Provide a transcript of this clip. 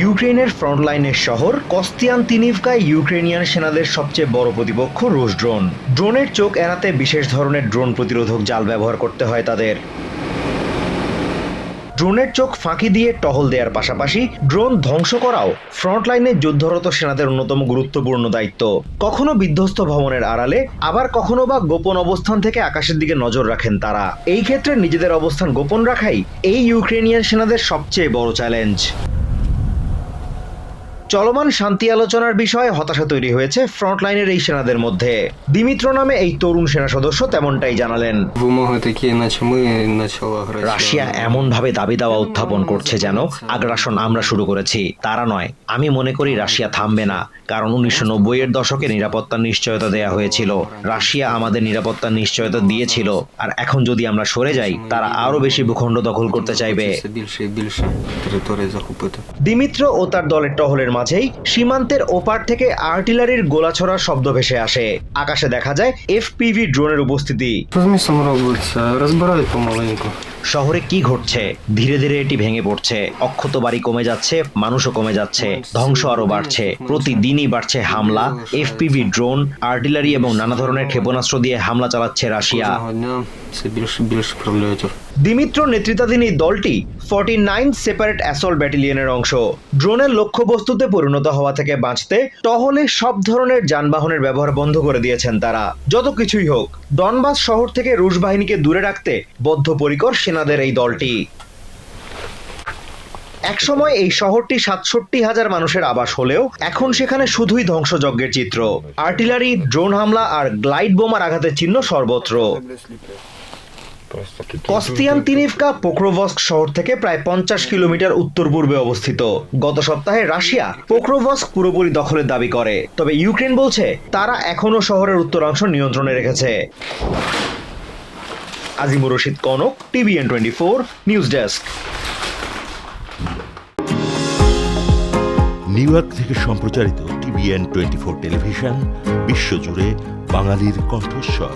ইউক্রেনের ফ্রন্টলাইনের শহর, কস্তিয়ান তিনিভকায় ইউক্রেনিয়ান সেনাদের সবচেয়ে বড় প্রতিপক্ষ রুশ ড্রোন। ড্রোনের চোখ এড়াতে বিশেষ ধরনের ড্রোন প্রতিরোধক জাল ব্যবহার করতে হয় তাদের। ড্রোনের চোখ ফাঁকি দিয়ে টহল দেওয়ার পাশাপাশি ড্রোন ধ্বংস করাও ফ্রন্টলাইনে যুদ্ধরত সেনাদের অন্যতম গুরুত্বপূর্ণ দায়িত্ব। কখনো বিধ্বস্ত ভবনের আড়ালে, আবার কখনো বা গোপন অবস্থান থেকে আকাশের দিকে নজর রাখেন তারা। এই ক্ষেত্রে নিজেদের অবস্থান গোপন রাখাই এই ইউক্রেনিয়ান সেনাদের সবচেয়ে বড় চ্যালেঞ্জ। চলমান শান্তি আলোচনার বিষয়ে হতাশা তৈরি হয়েছে ফ্রন্টলাইনের এই সেনাদের মধ্যে। দিমিত্র নামে এই তরুণ সেনা সদস্য তেমনটাই জানালেন। রাশিয়া এমন ভাবে দাবি দাওয়া উত্থাপন করছে যেন আগ্রাসন আমরা শুরু করেছি। তারা নয়, আমি মনে করি রাশিয়া থামবে না, কারণ উনিশশো নব্বই এর দশকে নিরাপত্তার নিশ্চয়তা দেয়া হয়েছিল। রাশিয়া আমাদের নিরাপত্তার নিশ্চয়তা দিয়েছিল, আর এখন যদি আমরা সরে যাই, তারা আরও বেশি ভূখণ্ড দখল করতে চাইবে। দিমিত্র ও তার দলের টহলের মাধ্যমে মাঝেই সীমান্তের ওপার থেকে আর্টিলারির গোলা ছড়ার শব্দ ভেসে আসে। আকাশে দেখা যায় এফপিভি ড্রোনের উপস্থিতি। শহরে কি ঘটছে? ধীরে ধীরে এটি ভেঙে পড়ছে। অক্ষত বাড়ি কমে যাচ্ছে মানুষও কমে যাচ্ছে ধ্বংস আরও বাড়ছে। প্রতিদিনই বাড়ছে হামলা এফপিভি ড্রোন আর্টিলারি এবং নানা ধরনের ক্ষেপণাস্ত্র দিয়ে হামলা চালাচ্ছে রাশিয়া। দিমিত্র নেতৃত্বাধীন এই দলটি ফর্টি নাইন সেপারেট অ্যাসল্ট ব্যাটালিয়নের অংশ। ড্রোনের লক্ষ্যবস্তুতে পরিণত হওয়া থেকে বাঁচতে টহলে সব ধরনের যানবাহনের ব্যবহার বন্ধ করে দিয়েছেন তারা। যত কিছুই হোক, ডনবাস শহর থেকে রুশ বাহিনীকে দূরে রাখতে বদ্ধপরিকর সেনাদের এই দলটি। একসময় এই শহরটি সাতষট্টি হাজার মানুষের আবাস হলেও এখন সেখানে শুধুই ধ্বংসযজ্ঞের চিত্র। আর্টিলারি, ড্রোন হামলা আর গ্লাইড বোমার আঘাতের চিহ্ন সর্বত্র। কস্তিয়ান্তিনিভকা পোক্রোভস্ক শহর থেকে প্রায় পঞ্চাশ কিলোমিটার উত্তর পূর্বে অবস্থিত। গত সপ্তাহে রাশিয়া পোক্রোভস্ক পুরোপুরি দখলের দাবি করে। তবে ইউক্রেন বলছে, তারা এখনও শহরের উত্তরাংশ নিয়ন্ত্রণে রেখেছে। Azimur Rashid Konok, TVN twenty four, news desk. New York থেকে সম্প্রচারিত টিভিএন টোয়েন্টি ফোর টেলিভিশন, বিশ্বজুড়ে বাঙালির কণ্ঠস্বর।